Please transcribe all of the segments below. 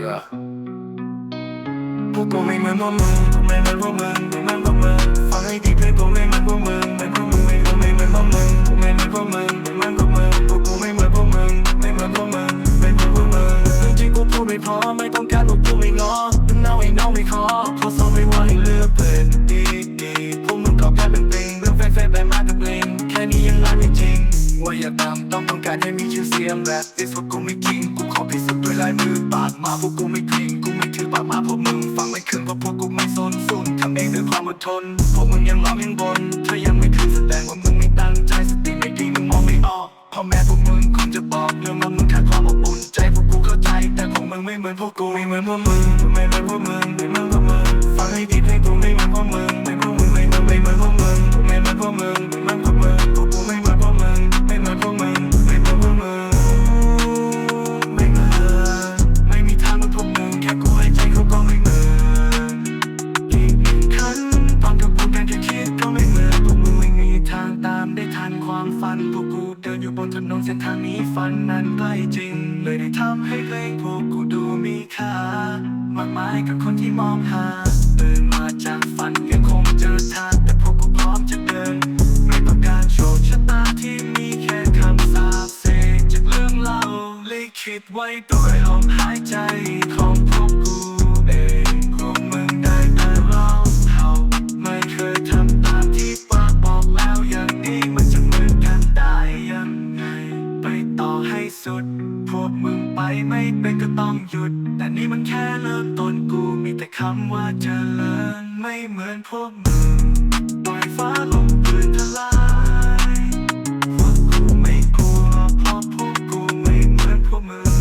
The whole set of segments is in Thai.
yeah พวกกูไม่เหมือนพวกมึงไม่เหมือนพวกมึงไม่เหมือนพวกมึงฟังให้ดีเพลงกูไม่เหมือนพวกมึงไม่พวกมึงไม่กูไม่เหมือนพวกมึงกูไม่เหมือนพวกมึงไม่เหมือนพวกมึงพวกกูไม่เหมือนพวกมึงไม่เหมือนพวกมึงไม่เหมือนพวกมึงเรื่องที่กูพูดไม่พอไม่ต้องการพวกกูไม่ง้อมึงเน่าไอ้น้องไม่ขอเพราะสอนไม่ว่าให้เลือกเพื่อนดีดีพวกมึงก็แค่เป็นเพลงเรื่องแฟนๆไปมากกับเพลงแค่นี้ยังรักไม่จริงว่าอย่าตามต้องต้องการให้มีชื่อเสียงแบบดิสพวกกูไม่คิง มาพวกกูไม่กลิ้งกูไม่ถือปากมาพวกมึงฟังไม่ขึ้นเพราะพวกกูไม่สนสุนทำเองด้วยความอดทนพวกมึงยังร้องยังบนเธอยังไม่คืนแสดงว่ามึงไม่ตั้งใจสติไม่ดีมึงมองไม่ออกพ่อแม่พวกมึงคงจะบอกเรื่องว่ามึงขาดความอบอุ่นใจพวกกูเข้าใจ แต่พวกมึงไม่เหมือนพวกกูไม่เหมือนพวกมึงไม่เหมือนพวกมึงไม่เหมือนพวกมึงฟังให้ดีเพลงกูไม่เหมือนพวกมึงไม่เหมือนพวกมึงไม่เหมือนไม่เหมือนพวกมึง นถนนเส้นทางนี้ฝันนั้นใกล้จริง เลยได้ทำให้เพลงพวกกูดูมีค่ามากมายกับคนที่มองหาตื่นมาจากฝันยังคงเจอทางแต่พวกกูพร้อมจะเดิน ไม่ต้องการโชคชะตาที่มีแค่คำสาปเสกจากเรื่องเล่าลิขิตไว้ด้วยลมหายใจของ ไปไม่เป็นก็ต้องหยุด แต่นี่มันแค่เริ่มต้นกูมีแต่คำว่าเจริญไม่เหมือนพวกมึงปล่อยฟ้าลงปืนทลายพวกกูไม่กลัวเพราะพวกกูไม่เหมือนพวกมึง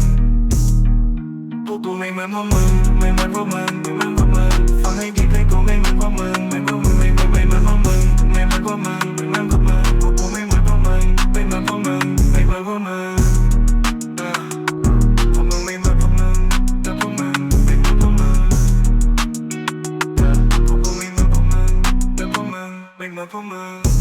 พวกกูไม่เหมือนพวกมึงไม่เหมือนพวกมึงไม่เหมือนพวกมึงฟังให้ดีเพลงกูไม่เหมือนพวกมึงไม่เหมือนพวกมึงไม่เหมือนไม่เหมือนพวกมึงไม่เหมือนพวกมึง yapamaz.